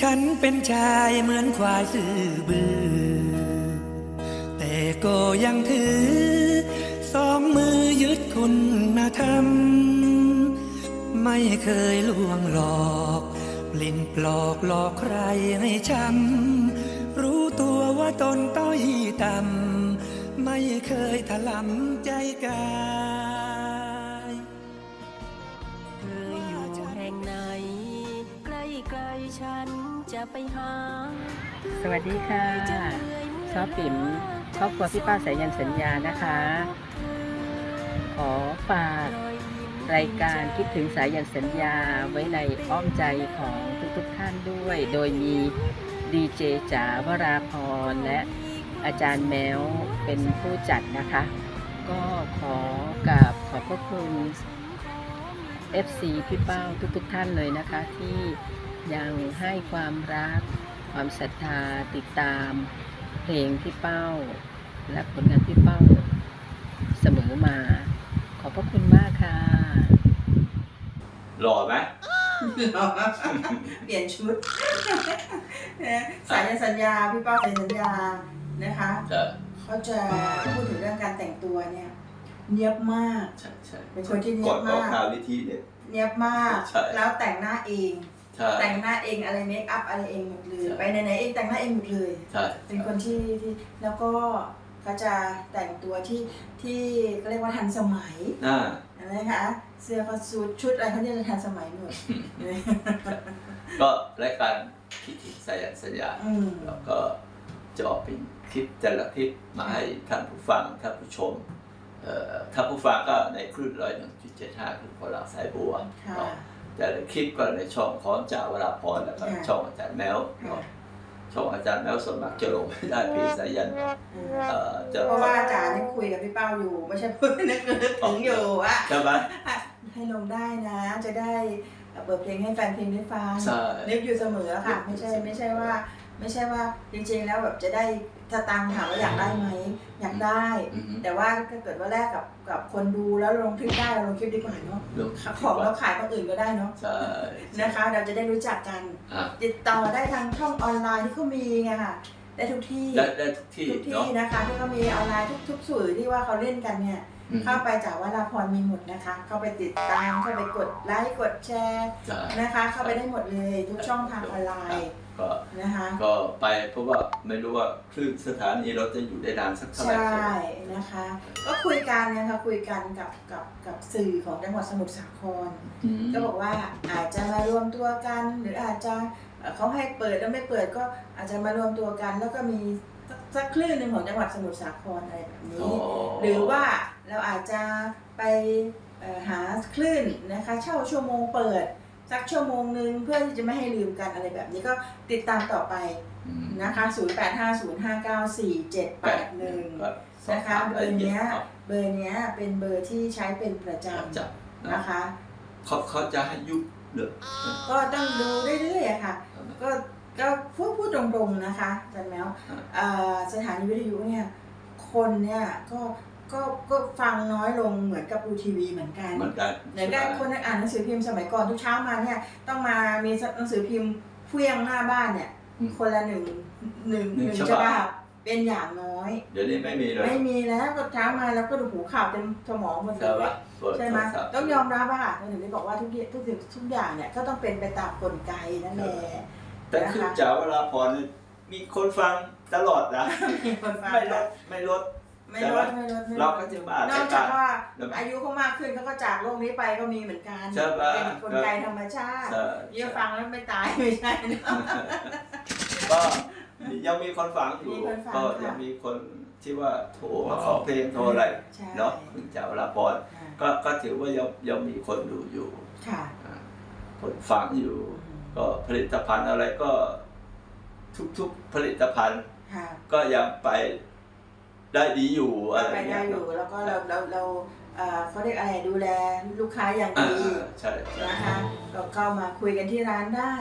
ฉันเป็นชายเหมือนควายซื่อบือ แต่ก็ยังถือ สองมือยึดคุณธรรมไม่เคยลวงหลอกปลิ่นปลอกหลอกใครให้ช้ำรู้ตัวว่าตนต้อยต่ำไม่เคยถลำใจกายเธออยู่แห่งไหนใกล้ใกล้ๆฉัน สวัสดีค่ะ ซอฟปิ๋มครอบครัวพี่ป้าสายยันสัญญานะคะ ขอฝากรายการคิดถึงสายยันสัญญาไว้ในอ้อมใจของทุกๆท่านด้วย โดยมีดีเจจ๋าวราพรและอาจารย์แมวเป็นผู้จัดนะคะ ก็ขอกราบขอบพระคุณ FC พี่เป้าทุกๆท่านเลยนะคะที่ ยังให้ความรัก ความศรัทธาติดตามเพลงพี่เป้า และผลงานพี่เป้า เสมอมา ขอบพระคุณมากค่ะ หล่อไหมเปลี่ยนชุดนะสายสัญญาพี่เป้าสายสัญญานะคะใช่เขาจะพูดถึงเรื่องการแต่งตัวเนี่ยเนียบมาก ใช่ใช่เป็นคนที่เนีก่ยอนบออกมากข่าววิธีเนี่ยเนียบมากใช่แล้วแต่งหน้าเอง ใช่แต่งหน้าเองอะไรเมคอัพอะไรเองหมดเลยใช่ไปไหนๆเองแต่งหน้าเองหมดเลย ใช่ เป็นคนที่ที่แล้วก็เขาจะแต่งตัวที่ที่เขาเรียกว่าทันสมัยอ่านะคะเสื้อผ้าสูทชุดอะไรเขาเนี่ยจะทันสมัยหมดก็รายการคิดถึงสายันสัญญาอืมแล้วก็จะออกเป็นคลิปแต่ละคลิปมาให้ท่านผู้ฟังท่านผู้ชมเอ่อท่านผู้ฟังก็ในคลื่นร้อยหนึ่งจุดเจ็ดห้าคือพลังสายบัว ค่ะเนาะแต่ละคลิปก็ในช่องของจ่าวราพรแล้วก็ค่ะช่องอาจารย์แมวค่ะเนาะช่องอาจารย์แมวส่วนมากจะลงไม่ได้เพจสายันอืมเอ่อจะเพราะว่าอาจารย์นี่คุยกับพี่เป้าอยู่ ไม่ใช่พูดนึกนึกถึงอยู่ว่าใช่ไหมให้ลงได้นะ จะได้เปิดเพลงให้แฟนเพลงได้ฟังใช่นึกอยู่เสมอค่ะนึไม่กอยู่ใช่เสมอไม่ใช่ว่า ไม่ใช่ว่าจริงๆแล้วแบบจะได้ถ้าตังค์ถามว่าอยากได้ไหมอยากได้ อือฮึ แต่ว่าถ้าเกิดว่าแลกกับกับคนดูแล้วลงคลิปได้เราลงคลิปดีกว่าเนาะลงคลิปดีของกว่าเราขายคนอื่นก็ได้เนาะใช่นะคะ เราจะได้รู้จักกัน อะติดต่อได้ทางช่องออนไลน์ที่เขามีไงค่ะได้ทุกที่ได้ได้ทุกที่ทุกที่เนาะนะคะที่เขามีออนไลน์ทุกทุกสื่อที่ว่าเขาเล่นกันเนี่ย อืมเข้าไปจากวราพรมีหมดนะคะ เข้าไปติดตาม เข้าไปกดไลค์ กดแชร์ใช่ นะคะ เข้าไปได้หมดเลยทุกช่องทางออนไลน์ ก็นะคะก็ไปเพราะว่าไม่รู้ว่าคลื่นสถานีเราจะอยู่ได้นานสักเท่าไหร่ใช่ใช่ไหมนะคะ ก็คุยกันนะคะคุยกันกับกับกับสื่อของจังหวัดสมุทรสาครอืมก็บอกว่าอาจจะมารวมตัวกัน หรืออาจจะเอ่อเขาให้เปิดแล้วไม่เปิดก็อาจจะมารวมตัวกัน แล้วก็มีสักสักคลื่นหนึ่งของจังหวัดสมุทรสาครอะไรแบบนี้อ๋อหรือว่าเราอาจจะไปเอ่อหาคลื่นนะคะ เช่าชั่วโมงเปิด สักชั่วโมงหนึ่งเพื่อที่จะไม่ให้ลืมกันอะไรแบบนี้ก็ติดตามต่อไปอืมนะคะ 0850594781ก็สอบนะคะถามเบราอยละร์เอียดเนี้ยครับเบอร์เนี้ยเป็นเบอร์ที่ใช้เป็นประจจับำนะนะคะเขาเขาจะให้ยุบเหรือก็ต้องดูเรื่อยๆอะค่ะ ก็ก็พูดพูดตรงๆนะคะอาจารย์แมวเอ่อสถานีวิทยุเนี่ยคนเนี่ยก็ ก็ก็ฟังน้อยลงเหมือนกับดูทีวีเหมือนกันเหมือนกันเหมือนกันคนอ่านหนังสือพิมพ์สมัยก่อนทุกเช้ามาเนี่ย ต้องมามีหนังสือพิมพ์เฟี้ยงหน้าบ้านเนี่ยอืมคนละหนึ่งหนึ่งหนึ่งหนึ่งฉฉบับบับเป็นอย่างน้อย เดี๋ยวนี้ไม่มีเลยไม่มีแล้วก็เช้ามาแล้วก็ดูหูข่าวเต็มสมองหมดเลใช่ยปะเปิดใช่ไหมโทรศัพท์ต้องยอมรับว่าเราถึงได้บอกว่าทุกอย่างทุกสิ่งทุกอย่างเนี่ยก็ต้องเป็นไปตามกลไกนั่นแหละแต่คือจ๋าวราพรนี่มีคนฟังตลอดนะมีคนฟังไม่ลดไม่ลด ไม่ลดไม่ลดไม่ลดเราก็จะมานอกจากว่าแล้วอายุเขามากขึ้นเขาก็จากโลกนี้ไปก็มีเหมือนกันใช่ปะ เป็นกลไกธรรมชาติใช่เยอะฟังแล้วไม่ตายไม่ใช่นะ ก็ยังมีคนฟังอยู่ มีคนฟังก็ค่ะยังมีคนที่ว่าโทรมาขอเพลงโทรอะไรใช่ เนาะคุณจ๋าวราพรก็ก็ถือว่ายังยังมีคนดูอยู่ค่ะอ่าคนฟังอยู่ ก็ผลิตภัณฑ์อะไรก็ทุกๆผลิตภัณฑ์ ค่ะ ก็ยังไป ได้ดีอยู่อะไรไปได้เงี้ยอยู่แล้วก็เราเราเราเอ่อเขาเรียกอะไรดูแลลูกค้าอย่างอ่าดีใช่ใช่ นะคะก็เข้ามาคุยกันที่ร้านได้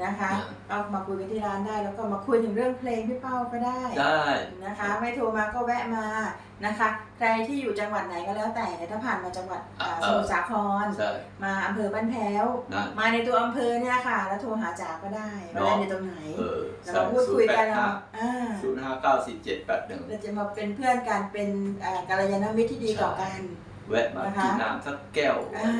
นะคะอ่าก็มาคุยกันที่ร้านได้ แล้วก็มาคุยถึงเรื่องเพลงพี่เป้าก็ได้ได้นะคะ ไม่โทรมาก็แวะมานะคะ ใครที่อยู่จังหวัดไหนก็แล้วแต่ถ้าผ่านมาจังหวัดอ่าสมุทรสาครใช่มาอำเภอบ้านแพ้วนะมาในตัวอำเภอเนี่ยค่ะ แล้วโทรหาจ๋าก็ได้ว่าได้ในตรงไหนเออแล้วมาพูดคุยกันเราอ่าศูนย์ห้าเก้าสี่เจ็ดแปดหนึ่งเราจะมาเป็นเพื่อนกันเป็นอ่ากัลยาณมิตรที่ดีต่อกัน แวะมานะคะกินน้ำสักแก้วอ่า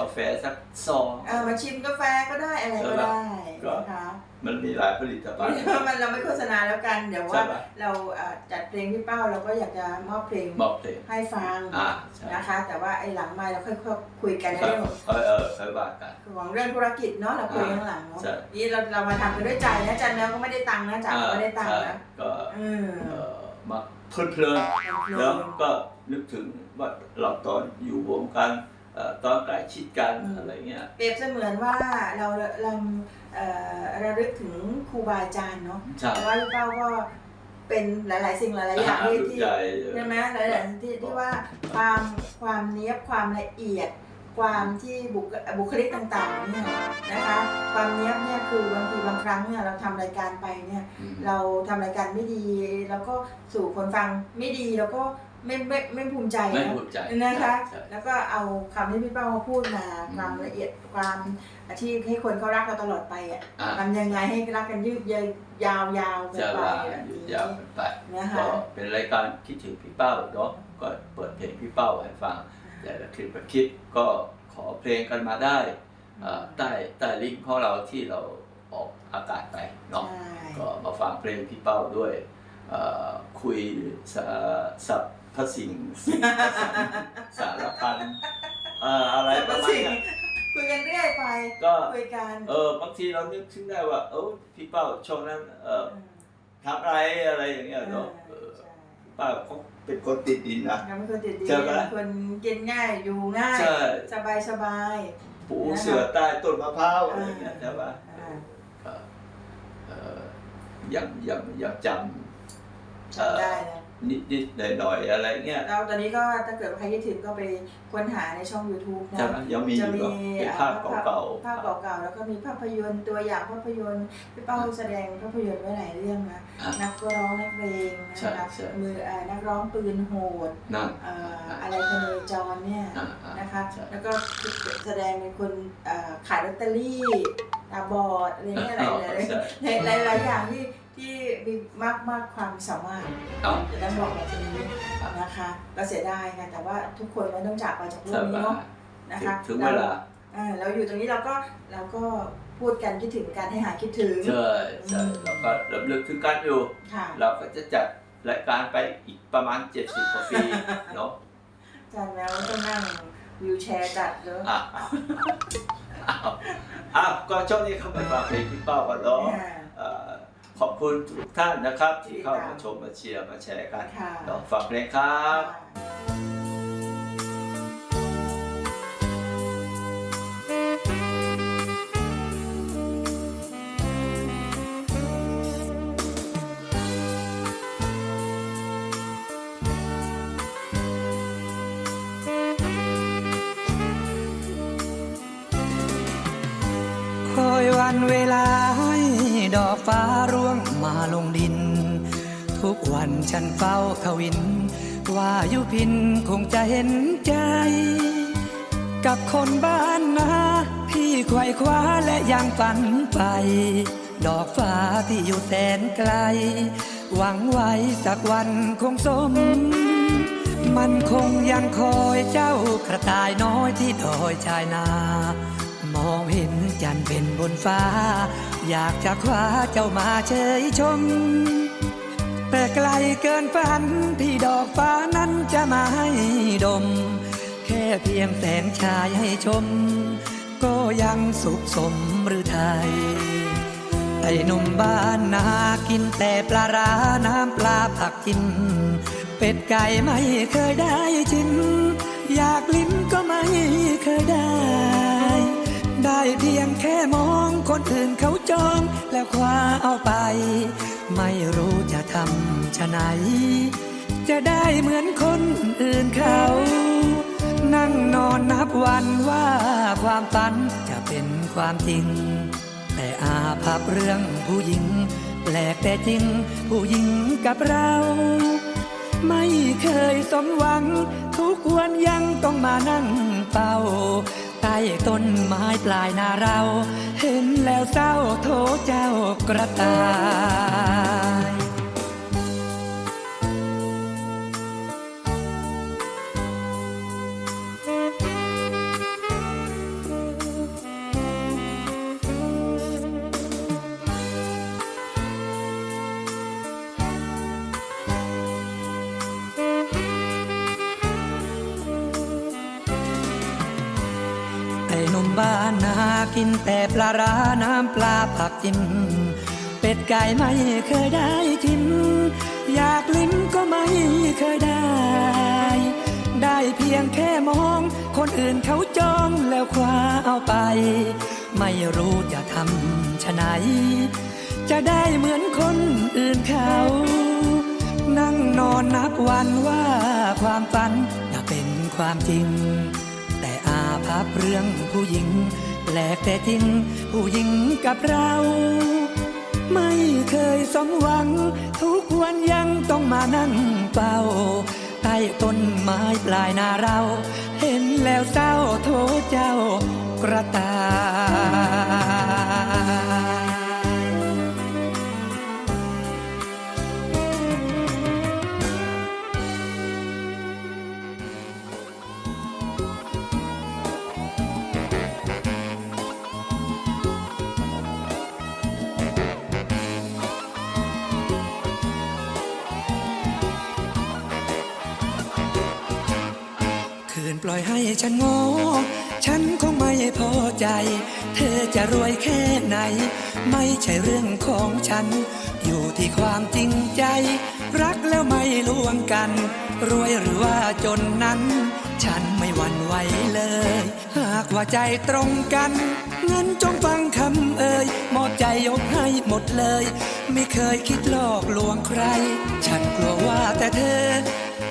กาแฟสักซองอ่ามาชิมกาแฟก็ได้อะไรก็ได้ก็นะคะมันมีหลายผลิตภัณฑ์เพราะมันเราไม่โฆษณาแล้วกัน เดี๋ยวใช่ว่าปะเราอ่าจัดเพลงพี่เป้าเราก็อยากจะมอบเพลงบอกเพลงให้ฟังอ่าใช่นะคะ แต่ว่าไอ้หลังไมค์เราค่อยๆคุยกันในค่อยเรื่องของค่อยเออค่อยว่ากันของเรื่องธุรกิจเนาะเราคุยข้างหลังเนาะใช่นี่เราเรามาทำกันด้วยใจนะจันแล้วก็ไม่ได้ตังค์นะจ๋าก็ไม่ได้ตังค์ใช่นะก็อืมเอ่อมาเพลินเพลินๆแล้วก็นึกถึง ว่าเราตอนอยู่วงกันเอ่อตอนใกล้ชิดกันอะไรเงี้ยเปรียบเสมือนว่าเราเราเอ่อระลึกถึงครูบาอาจารย์เนาะใช่เพราะว่าพี่เป้าก็เป็นหลาย ๆ สิ่งหลาย ๆ อย่างที่รุ่นที่ใหญ่ใช่ไหมหลาย ๆ ที่ที่ว่าความความเนี้ยบความละเอียด ความที่บุคบุคลิกต่าง ๆ เนี่ยนะคะ ความเนี้ยบเนี่ยคือบางทีบางครั้งเนี่ยเราทำรายการไปเนี่ยอืมเราทำรายการไม่ดี แล้วก็สู่คนฟังไม่ดีแล้วก็ ไม่ไม่ไม่ภูมิใจไม่นะภูมิใจนะคะใช่แล้วก็เอาคำที่พี่เป้ามาพูดมาอืมความละเอียดความที่ให้คนเขารักเราตลอดไปอะอ่าทำยังไงให้รักกันยืดเยื้อยาวยาวๆกันจะไปว่าแบบยืดนี้ยาวกันไปนะคะก็เป็นรายการคิดถึงพี่เป้าเนาะก็เปิดเพลงพี่เป้าให้ฟังแต่ละคลิปละคลิปก็ขอเพลงกันมาได้เอ่อใต้ใต้ลิงก์ของเราที่เราออกอากาศไปเนาะใช่ก็มาฟังเพลงพี่เป้าด้วยเอ่อคุยสา สับพสิ่งสิ่งประสานสารพันเอ่ออะไรประมาณสิ่งเนี้ย คุยกันเรื่อยไป ก็ คุยกันเออบางทีเรานึกถึงได้ว่าเออพี่เป้าช่วงนั้นเออทำอะไรอะไรอย่างเงี้ยเนาะเออใช่พี่เป้าเขาเป็นคนติดดินนะยังเป็นคนติดดีใช่ไหม เป็นคนกินง่ายอยู่ง่าย ใช่สบายสบายปูเสือใต้ต้นมะพร้าวอะไรอย่างเงี้ยใช่ปะ อ่าก็เอ่อยังยังยังจำจำได้นะ นิดนิดหน่อยหน่อยๆอะไรเงี้ย แล้วตอนนี้ก็ถ้าเกิดว่าใครคิดถึงก็ไปค้นหาในช่อง YouTube นะใช่ไหมยังมีอจะยู่มีเนาะเป็นภาพเก่าๆภาพเก่าๆแล้วก็มีภาพยนตร์ตัวอย่างภาพยนตร์พี่เป้าแสดงภาพยนตร์ไว้หลายเรื่องนะอะนักร้องนักเพลงใช่นะคะใช่ มือเอ่อนักร้องปืนโหดนั่น เอ่ออะไรพเนจรเนี่ยอ่าอ่านะคะใช่ แล้วก็แสดงเป็นคนเอ่อขายลอตเตอรี่ตาบอดอะไรเงี้ยอะไรอ๋อหลายใช่ หลายหลายๆอย่างที่ ที่มีมากมากความสามารถเอาจะต้องบอกแบบนี้นะคะก็เสียดายค่ะแต่ว่าทุกคนมันต้องจากไปจากโลใช่กนี้ปะเนาะนะคะถึงเวลาเอ่อเราอยู่ตรงนี้เราก็เราก็พูดกันคิดถึงกันให้หายคิดถึงใช่ใช่เราก็รำลึกถึงกันอยู่ค่ะเราก็จะจัดรายการไปอีกประมาณ 70กว่าปีเนาะอาจารย์แล้วต้องนั่งวิวแชร์จัดเลยอะอ้าวอ้าวก็ช่วงนี้เข้าไปฟังเพลงพี่เป้ากันเนาะค่ะเอ่อ ขอบคุณทุกท่านนะครับ ที่เข้ามาชมมาเชียร์มาแชร์กันค่ะ ลองฟังเพลงครับ คอยวันเวลาให้ดอกฟ้าร่วง มาลงดิน ทุกวันฉันเฝ้าทวิน ว่ายุพินคงจะเห็นใจ กับคนบ้านนา พี่ไขว่คว้าและยังฝันไป ดอกฟ้าที่อยู่แสนไกล หวังไว้สักวันคงสม มันคงยังคอยเจ้ากระต่ายน้อยที่ดอยชายนา องเห็นจันเป็นบนฟ้า อยากจะคว้าเจ้ามาเชยชม แต่ไกลเกินฝันที่ดอกฟ้านั้นจะมาให้ดม แค่เพียงแสงชายให้ชม ก็ยังสุขสมหรือไทยไอ้นุ่มบ้านนากินแต่ปลาร้าน้ำปลาผักกิน เป็ดไก่ไม่เคยได้ชิมอยากลิ้มก็ไม่เคยได้ ได้เพียงแค่มองคนอื่นเขาจองแล้วคว้าเอาไป ไม่รู้จะทำชะไหน จะได้เหมือนคนอื่นเขา นั่งนอนนับวันว่าความฝันจะเป็นความจริง แต่อาภัพเรื่องผู้หญิง แปลกแต่จริง ผู้หญิงกับเราไม่เคยสมหวัง ทุกวันยังต้องมานั่งเฝ้า ใต้ต้นไม้ปลายนาเรา เห็นแล้วเศร้าโทเจ้ากระตา แต่ปลาร้าน้ำปลาผักจิ้มเป็ดไก่ไม่เคยได้ชิม อยากลิ้มก็ไม่เคยได้ ได้เพียงแค่มอง คนอื่นเขาจ้องแล้วคว้าเอาไป ไม่รู้จะทำชะไหน จะได้เหมือนคนอื่นเขา นั่งนอนนับวันว่าความฝันจะเป็นความจริง แต่อาภัพเรื่องผู้หญิง แปลกแต่จริงผู้หญิงกับเรา ไม่เคยสมหวัง ทุกวันยังต้องมานั่งเป้าใต้ต้นไม้ปลายนาเรา เห็นแล้วเศร้าโทเจ้ากระตา ล่อยให้ฉันโง่ฉันคงไม่พอใจ เธอจะรวยแค่ไหน ไม่ใช่เรื่องของฉัน อยู่ที่ความจริงใจ รักแล้วไม่ลวงกัน รวยหรือว่าจนนั้น ฉันไม่หวั่นไหวเลย หากว่าใจตรงกันงั้นจงฟังคำเอ่ยหมดใจยกให้หมดเลย ไม่เคยคิดหลอกลวงใคร ฉันกลัวว่าแต่เธอ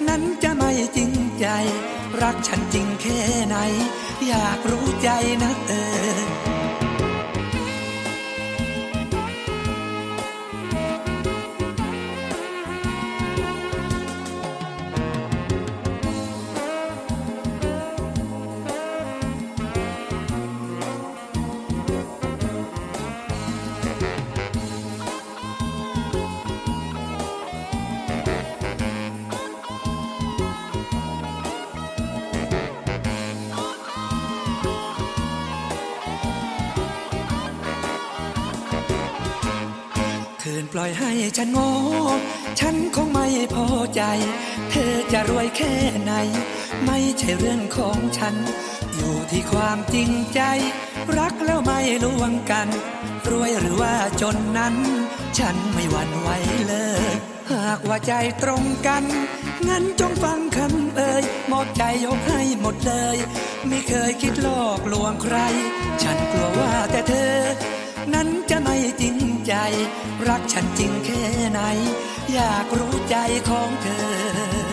นั้นจะไม่จริงใจ รักฉันจริงแค่ไหน อยากรู้ใจนะเออ คืนปล่อยให้ฉันโง่ฉันคงไม่พอใจ เธอจะรวยแค่ไหน ไม่ใช่เรื่องของฉัน อยู่ที่ความจริงใจ รักแล้วไม่ลวงกัน รวยหรือว่าจนนั้น ฉันไม่หวั่นไหวเลย หากว่าใจตรงกัน งั้นจงฟังคำเอ่ยหมดใจยกให้หมดเลย ไม่เคยคิดหลอกลวงใคร ฉันกลัวว่าแต่เธอ รักฉันจริงแค่ไหน อยากรู้ใจของเธอ